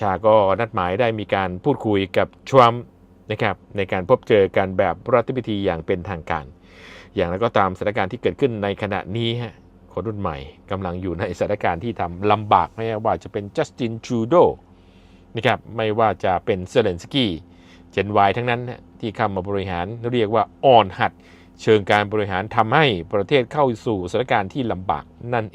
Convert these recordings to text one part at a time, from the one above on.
ชาก็นัดหมายได้มีการพูดคุยกับทรัมป์นะครับในการพบเจอกันแบบรัฐพิธีอย่างเป็นทางการ อย่างไรก็ตามสถานการณ์ที่เกิดขึ้นในขณะนี้ฮะคนรุ่นใหม่กำลังอยู่ในสถานการณ์ที่ทำลำบากไม่ว่าจะเป็นจัสตินทรูโดนะครับไม่ว่าจะเป็นเซเลนสกี้เจนวายทั้งนั้นที่เข้ามาบริหารเรียกว่าอ่อนหัด เชิงการบริหารทำให้ประเทศเข้าสู่สถานการณ์ที่ลำบากนั่น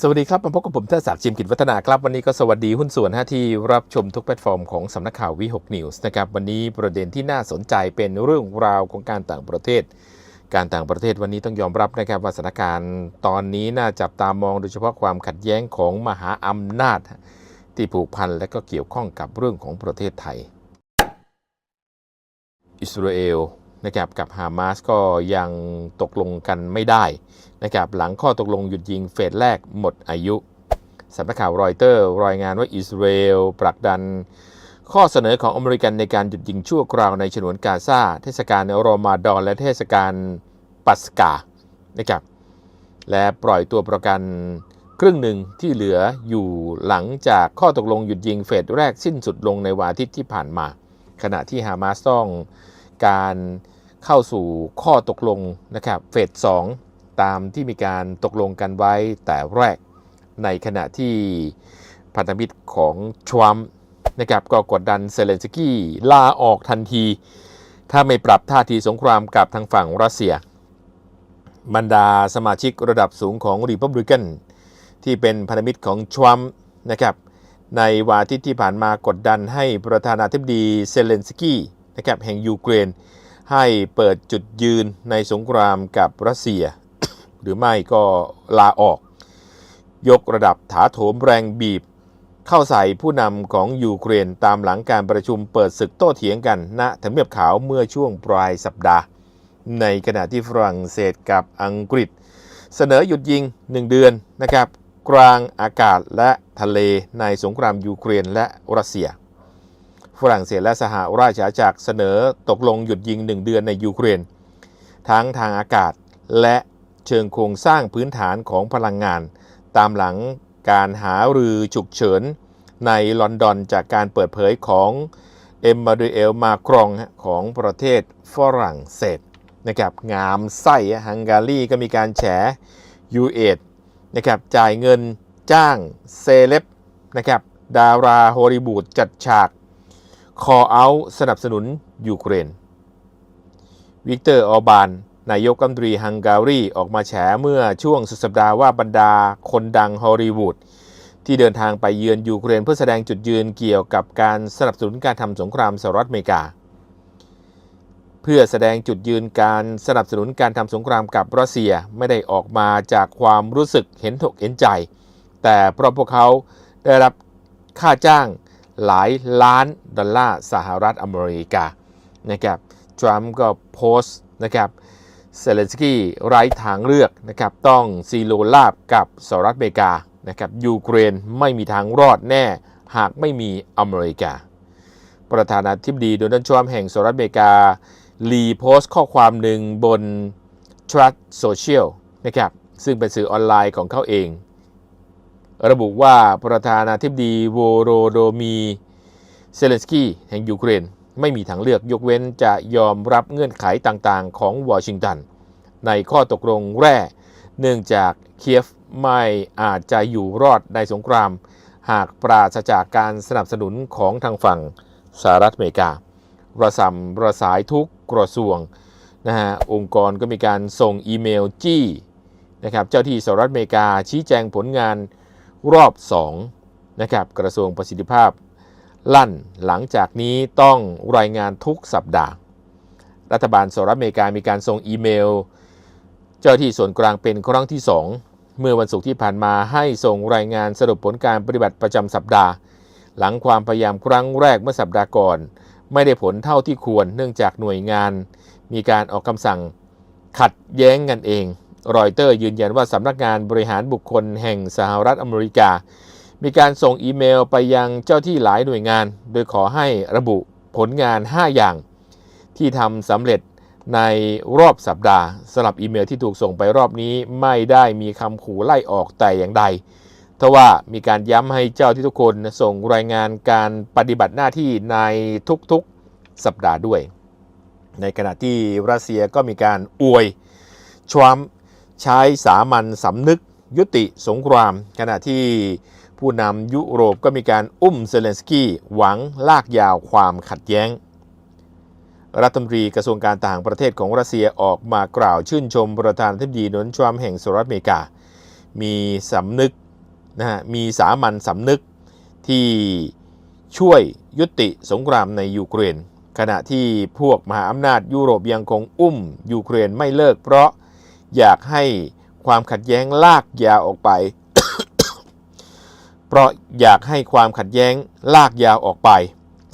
สวัสดีครับมาพบกับผมเทศศักดิ์จิมกิจวัฒนาครับ วันนี้ก็สวัสดีหุ้นส่วนฮะที่รับชมทุกแพลตฟอร์มของสำนักข่าววิหกนิวส์นะครับวันนี้ประเด็นที่น่าสนใจเป็นเรื่องราวของการต่างประเทศ การต่างประเทศวันนี้ต้องยอมรับนะครับว่าสถานการณ์ตอนนี้น่าจับตามองโดยเฉพาะความขัดแย้งของมหาอำนาจ ที่ผูกพันและก็เกี่ยวข้องกับเรื่องของประเทศไทย อิสราเอล นะครับกับฮามาสก็ยังตกลงกันไม่ได้นะครับหลังข้อตกลงหยุดยิงเฟสแรกหมดอายุสำนักข่าวรอยเตอร์รายงานว่าอิสราเอลผลักดัน ข้อเสนอของอเมริกันในการหยุดยิงชั่วคราวในฉนวนกาซาเทศกาลรอมาดอนและเทศกาลปัสกานะครับและปล่อยตัวประกันครึ่งหนึ่งที่เหลืออยู่หลังจากข้อตกลงหยุดยิงเฟสแรกสิ้นสุดลงในวันอาทิตย์ที่ผ่านมา ขณะที่ฮามาสต้อง การเข้าสู่ข้อตกลงนะครับเฟสสองตามที่มีการตกลงกันไว้แต่แรก ในขณะที่พันธมิตรของทรัมป์นะครับก็กดดันเซเลนสกี้ลาออกทันที ถ้าไม่ปรับท่าทีสงครามกับทางฝั่งรัสเซีย บรรดาสมาชิกระดับสูงของรีพับลิกันที่เป็นพันธมิตรของทรัมป์นะครับในวาทิตที่ผ่านมากดดันให้ประธานาธิบดีเซเลนสกี้ นะครับแห่งยูเครน ให้เปิดจุดยืนในสงครามกับรัสเซีย หรือไม่ก็ลาออก ยกระดับถาโถมแรงบีบ เข้าใส่ผู้นำของยูเครนตามหลังการประชุมเปิดศึกโต้เถียงกันณทำเนียบขาวเมื่อช่วงปลายสัปดาห์ ในขณะที่ฝรั่งเศสกับอังกฤษ เสนอหยุดยิง 1 เดือนนะครับกลางอากาศและทะเลในสงครามยูเครนและรัสเซีย ฝรั่งเศสและสหราชอาณาจักรเสนอตกลงหยุดยิง 1 เดือนในยูเครน ทั้งทางอากาศและเชิงโครงสร้างพื้นฐานของพลังงาน ตามหลังการหารือฉุกเฉินในลอนดอนจากการเปิดเผยของเอ็มมาดูเอลมาครองของประเทศฝรั่งเศสนะครับงามไส้ฮังการีก็มีการแฉยูเอนะครับจ่ายเงินจ้างเซเลบนะครับดาราฮอลลีวูดจัดฉาก คอเอาสนับสนุนยูเครน วิกเตอร์ ออบาน นายกรัฐมนตรีฮังการีออกมาแฉเมื่อช่วงสุดสัปดาห์ว่าบรรดาคนดังฮอลลีวูดที่เดินทางไปเยือนยูเครนเพื่อแสดงจุดยืนเกี่ยวกับการสนับสนุนการทำสงครามสหรัฐอเมริกา เพื่อแสดงจุดยืนการสนับสนุนการทำสงครามกับรัสเซียไม่ได้ออกมาจากความรู้สึกเห็นถกเห็นใจ แต่เพราะพวกเขาได้รับค่าจ้าง หลายล้านดอลลาร์สหรัฐอเมริกานะครับทรัมป์ก็โพสต์นะครับเซเลนสกี้ไร้ทางเลือกนะครับต้องซีโรลาบกับสหรัฐอเมริกานะครับยูเครนไม่มีทางรอดแน่หากไม่มีอเมริกา ประธานาธิบดีโดนัลด์ทรัมป์แห่งสหรัฐอเมริการีโพสต์ข้อความหนึ่งบน Trust Social นะครับซึ่งเป็นสื่อออนไลน์ของเขาเอง ระบุว่าประธานาธิบดีโวโรโดมีเซเลนสกี้แห่งยูเครน ไม่มีทางเลือกยกเว้นจะยอมรับเงื่อนไขต่างๆ ของวอชิงตัน ในข้อตกลงแร่ เนื่องจากเคียฟไม่อาจจะอยู่รอดในสงคราม หากปราศจากการสนับสนุนของทางฝั่งสหรัฐอเมริกา ประสำประสายทุกกระทรวงนะฮะองค์กรก็มีการส่งอีเมลจี้นะครับเจ้าที่สหรัฐอเมริกาชี้แจงผลงาน รอบ2นะครับกระทรวงประสิทธิภาพ ลั่นหลังจากนี้ต้องรายงานทุกสัปดาห์ รัฐบาลสหรัฐอเมริกามีการส่งอีเมล เจ้าที่ส่วนกลางเป็นครั้งที่ 2 เมื่อวันศุกร์ที่ผ่านมาให้ส่งรายงานสรุปผลการปฏิบัติประจำสัปดาห์ หลังความพยายามครั้งแรกเมื่อสัปดาห์ก่อน ไม่ได้ผลเท่าที่ควรเนื่องจากหน่วยงาน มีการออกคำสั่งขัดแย้งกันเอง รอยเตอร์ยืนยันว่าสำนักงานบริหารบุคคลแห่งสหรัฐอเมริกา มีการส่งอีเมลไปยังเจ้าที่หลายหน่วยงาน โดยขอให้ระบุผลงาน 5 อย่าง ที่ทำสำเร็จในรอบสัปดาห์สำหรับอีเมลที่ถูกส่งไปรอบนี้ไม่ได้มีคำขู่ไล่ออกแต่อย่างใดทว่ามีการย้ำให้เจ้าที่ทุกคนส่งรายงานการปฏิบัติหน้าที่ในทุกๆสัปดาห์ด้วย ในขณะที่รัสเซียก็มีการอวยทรัมป์ ใช้สามัญสำนึกยุติสงคราม ขณะที่ผู้นำยุโรปก็มีการอุ้มเซเลนสกี้หวังลากยาวความขัดแย้ง รัฐมนตรีกระทรวงการต่างประเทศของรัสเซียออกมากล่าวชื่นชมประธานาธิบดีโดนัลด์ทรัมป์แห่งสหรัฐอเมริกา มีสำนึกนะฮะมีสามัญสำนึกที่ช่วยยุติสงครามในยูเครน ขณะที่พวกมหาอำนาจยุโรปยังคงอุ้มยูเครนไม่เลิกเพราะ อยากให้ความขัดแย้งลากยาวออกไป เพราะอยากให้ความขัดแย้งลากยาวออกไป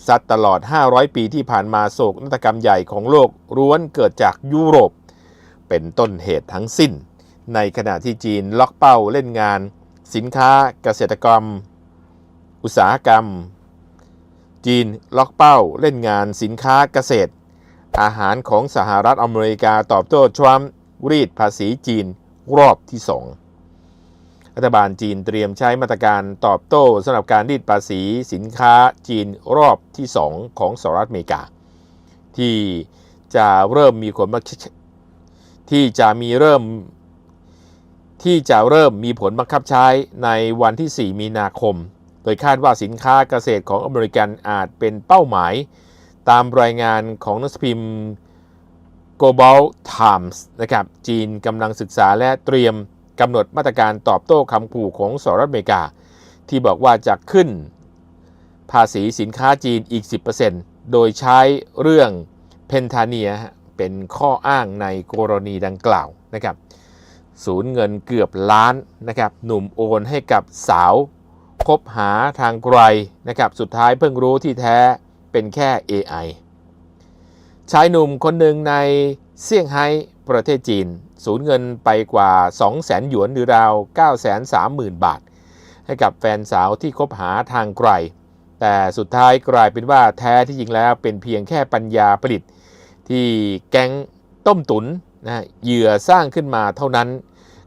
ซัดตลอด 500 ปีที่ผ่านมาโศกนาฏกรรมใหญ่ของโลกร้วนเกิดจากยุโรป เป็นต้นเหตุทั้งสิ้น ในขณะที่จีนล็อกเป้าเล่นงาน สินค้าเกษตรกรรม อุตสาหกรรม จีนล็อกเป้าเล่นงานสินค้าเกษตร อาหารของสหรัฐอเมริกาตอบโต้ทรัมป์ รีดภาษีจีนรอบที่ 2 รัฐบาลจีนเตรียมใช้มาตรการตอบโต้สำหรับการรีดภาษีสินค้าจีนรอบที่ 2 ของสหรัฐอเมริกา ที่จะเริ่มมีผลบังที่จะมีเริ่มที่จะเริ่มมีผลบังคับใช้ในวันที่ 4 มีนาคม โดยคาดว่าสินค้าเกษตรของอเมริกันอาจเป็นเป้าหมาย ตามรายงานของนังสือพิมพ์ Global Times นะครับจีนกำลังศึกษาและเตรียมกำหนดมาตรการตอบโต้คำขู่ของสหรัฐอเมริกา ที่บอกว่าจะขึ้นภาษีสินค้าจีนอีก 10%โดยใช้เรื่องเพนทาเนียเป็นข้ออ้างในกรณีดังกล่าวนะครับสูญเงินเกือบล้านนะครับหนุ่มโอนให้กับสาวคบหาทางไกลนะครับสุดท้ายเพิ่งรู้ที่แท้เป็นแค่ AI ชายหนุ่มคนหนึ่งในเซี่ยงไฮ้ประเทศจีน สูญเงินไปกว่า 200,000 หยวนหรือราว 930,000 บาท ให้กับแฟนสาวที่คบหาทางไกล แต่สุดท้ายกลายเป็นว่าแท้ที่จริงแล้วเป็นเพียงแค่ปัญญาประดิษฐ์ ที่แก๊งต้มตุนนะเหยื่อสร้างขึ้นมาเท่านั้น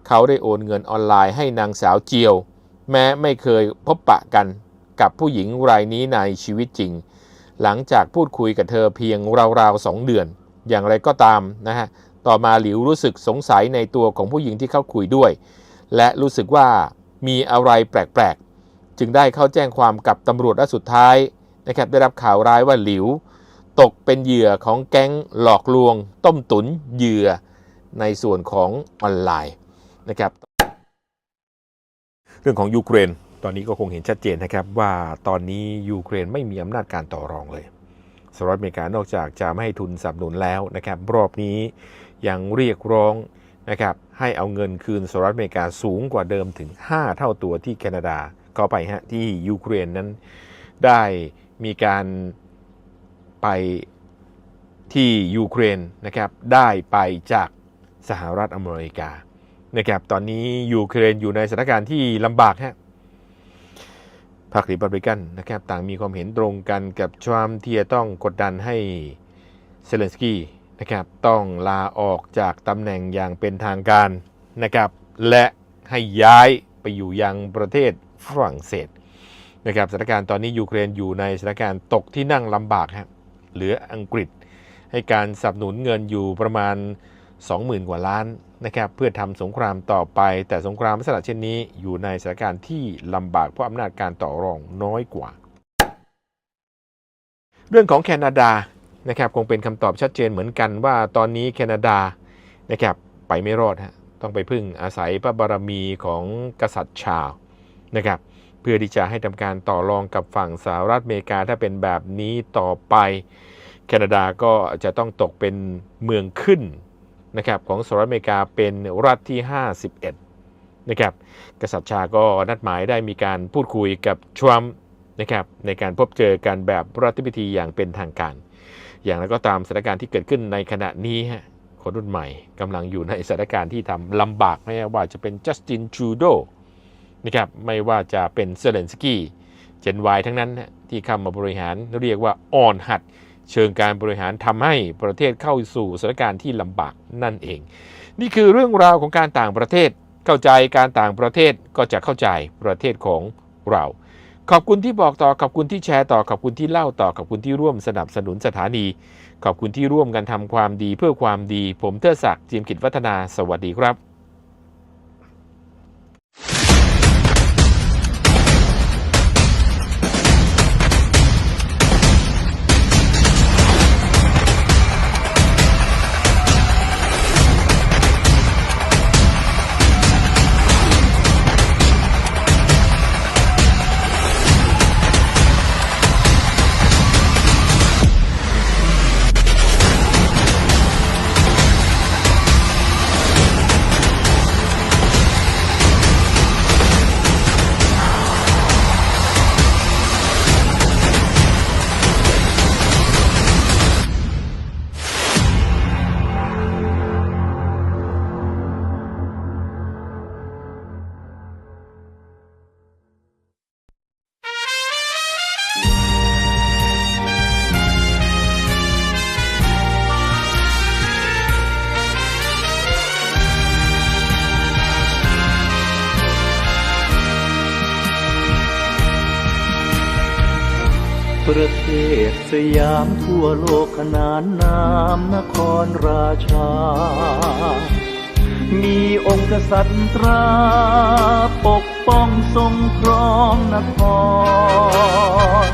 เขาได้โอนเงินออนไลน์ให้นางสาวเจียว แม้ไม่เคยพบปะกันกับผู้หญิงรายนี้ในชีวิตจริง หลังจากพูดคุยกับเธอเพียงราวๆสองเดือน อย่างไรก็ตามนะฮะต่อมาหลิวรู้สึกสงสัยในตัวของผู้หญิงที่เขาคุยด้วย และรู้สึกว่ามีอะไรแปลกๆ จึงได้เข้าแจ้งความกับตำรวจและสุดท้ายนะครับได้รับข่าวร้ายว่าหลิว ตกเป็นเหยื่อของแก๊งหลอกลวง ต้มตุนเหยื่อในส่วนของออนไลน์นะครับเรื่องของยูเครน ตอนนี้ก็คงเห็นชัดเจนนะครับว่าตอนนี้ยูเครนไม่มีอำนาจการต่อรองเลยสหรัฐอเมริกานอกจากจะไม่ให้ทุนสนับสนุนแล้วนะครับรอบนี้ยังเรียกร้องนะครับให้เอาเงินคืนสหรัฐอเมริกาสูงกว่าเดิมถึง 5 เท่าตัวที่แคนาดาก็ไปฮะที่ยูเครนนั้นได้มีการไปที่ยูเครนนะครับได้ไปจากสหรัฐอเมริกานะครับตอนนี้ยูเครนอยู่ในสถานการณ์ที่ลำบากฮะ พรรครีพับลิกันนะครับต่างมีความเห็นตรงกันกับทรัมป์ที่จะต้องกดดันให้เซเลนสกี้นะครับต้องลาออกจากตำแหน่งอย่างเป็นทางการนะครับและให้ย้ายไปอยู่ยังประเทศฝรั่งเศสนะครับสถานการณ์ตอนนี้ยูเครนอยู่ในสถานการณ์ตกที่นั่งลำบากฮะเหลืออังกฤษให้การสนับสนุนเงินอยู่ประมาณ 20,000 กว่าล้าน นะครับเพื่อทำสงครามต่อไป แต่สงครามลักษณะเช่นนี้อยู่ในสถานการณ์ที่ลำบากเพราะอำนาจการต่อรองน้อยกว่า เรื่องของแคนาดานะครับคงเป็นคำตอบชัดเจนเหมือนกันว่าตอนนี้แคนาดานะครับไปไม่รอดฮะต้องไปพึ่งอาศัยพระบารมีของกษัตริย์ชาวนะครับเพื่อที่จะให้ทำการต่อรองกับฝั่งสหรัฐอเมริกาถ้าเป็นแบบนี้ต่อไป แคนาดาก็จะต้องตกเป็นเมืองขึ้น นะครับของสหรัฐอเมริกาเป็นรัฐที่ 51 นะครับ กษัตริย์ชาก็นัดหมายได้มีการพูดคุยกับทรัมป์นะครับในการพบเจอกันแบบรัฐพิธีอย่างเป็นทางการ อย่างไรก็ตามสถานการณ์ที่เกิดขึ้นในขณะนี้ฮะคนรุ่นใหม่กำลังอยู่ในสถานการณ์ที่ทำลำบากไม่ว่าจะเป็นจัสตินทรูโดนะครับไม่ว่าจะเป็นเซเลนสกี้เจนวายทั้งนั้นที่เข้ามาบริหารเรียกว่าอ่อนหัด เชิงการบริหารทำให้ประเทศเข้าสู่สถานการณ์ที่ลำบากนั่นเอง นี่คือเรื่องราวของการต่างประเทศ เข้าใจการต่างประเทศก็จะเข้าใจประเทศของเรา ขอบคุณที่บอกต่อขอบคุณที่แชร์ต่อขอบคุณที่เล่าต่อขอบคุณที่ร่วมสนับสนุนสถานี ขอบคุณที่ร่วมกันทำความดีเพื่อความดี ผมเทอศักดิ์เจียมกิจวัฒนา สวัสดีครับ ยามทั่วโลกขนานนามนครราชา มีองค์กษัตริย์ตรา ปกป้องทรงครองนคร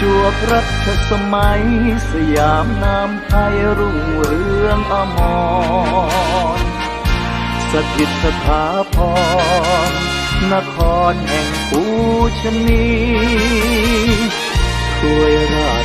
จวบรัชสมัย สยามนามไทยรุ่งเรืองอมร สถิตสถาพร นครแห่งปูชนีช่วยราช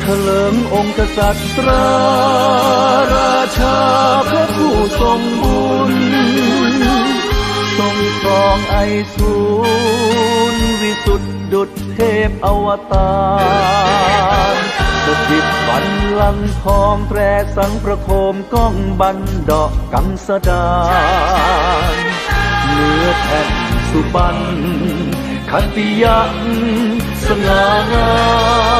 เถลิงองค์กษัตริย์ราราชาพระผู้ทรงบุญ ทรงครองไอสูรวิสุทธิดุจเทพอวตารสถิตบันลังทองแตรสังประโคมก้องบันดอกกังสดานเนื้อแผ่นสุบันขัตติยักสง่างาม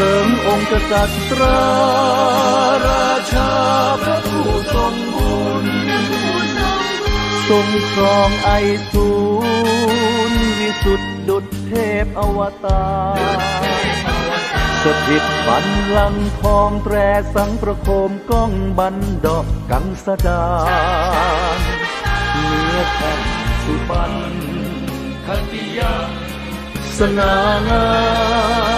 ลิงองค์กษัตริย์ตราราชาพระผู้ทรงบุญทรงครองไอสูรวิสุทธิดุจเทพอวตารสถิตบันลังทองแตรสังประโคมก้องบันดอกกังสดาเนื้อแผ่นสุบันคติยาสง่างาม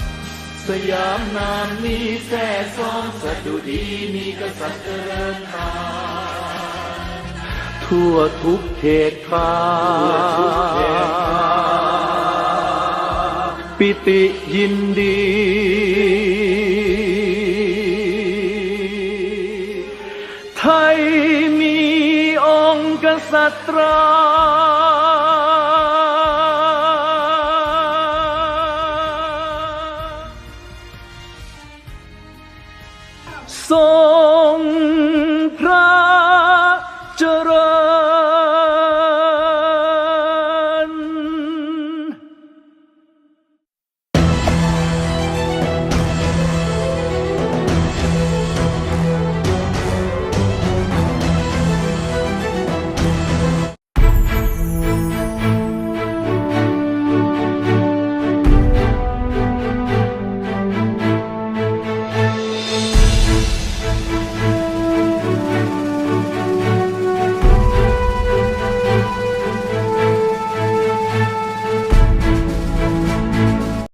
สยามนามนี้แท่ซองสดุดีมีกษัตริย์เจริญตามทั่วทุกเขตขาปิติยินดีไทยมีองค์กษัตรา